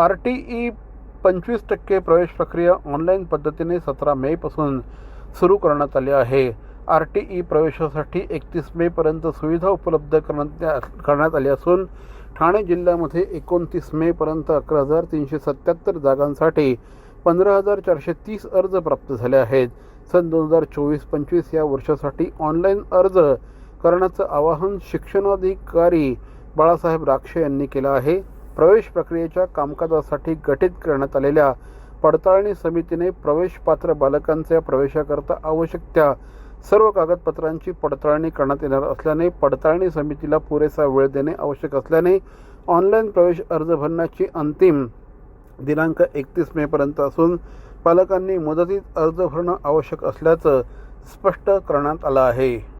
R T E पंचवीस टक्के प्रवेश प्रक्रिया ऑनलाईन पद्धतीने सतरा मेपासून सुरू करण्यात आली आहे. आर टी ई प्रवेशासाठी एकतीस मेपर्यंत सुविधा उपलब्ध करण्यात करण्यात आली असून ठाणे जिल्ह्यामध्ये एकोणतीस मेपर्यंत अकरा हजार तीनशे सत्याहत्तर जागांसाठी पंधरा हजार चारशे तीस अर्ज प्राप्त झाले आहेत. सन दोन हजार चोवीस पंचवीस या वर्षासाठी ऑनलाईन अर्ज करण्याचं आवाहन शिक्षणाधिकारी बाळासाहेब राक्षे यांनी केलं आहे. प्रवेश प्रक्रियेच्या कामकाजासाठी गठीत करण्यात आलेल्या पडताळणी समितीने प्रवेशपात्र बालकांच्या प्रवेशाकरता आवश्यक त्या सर्व कागदपत्रांची पडताळणी करण्यात येणार असल्याने पडताळणी समितीला पुरेसा वेळ देणे आवश्यक असल्याने ऑनलाईन प्रवेश अर्ज भरण्याची अंतिम दिनांक एकतीस मेपर्यंत असून पालकांनी मुदतीत अर्ज भरणं आवश्यक असल्याचं स्पष्ट करण्यात आलं आहे.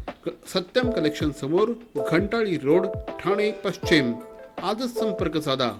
सत्यम कलेक्शन समोर घंटाळी रोड ठाणे पश्चिम. आजच संपर्क साधा.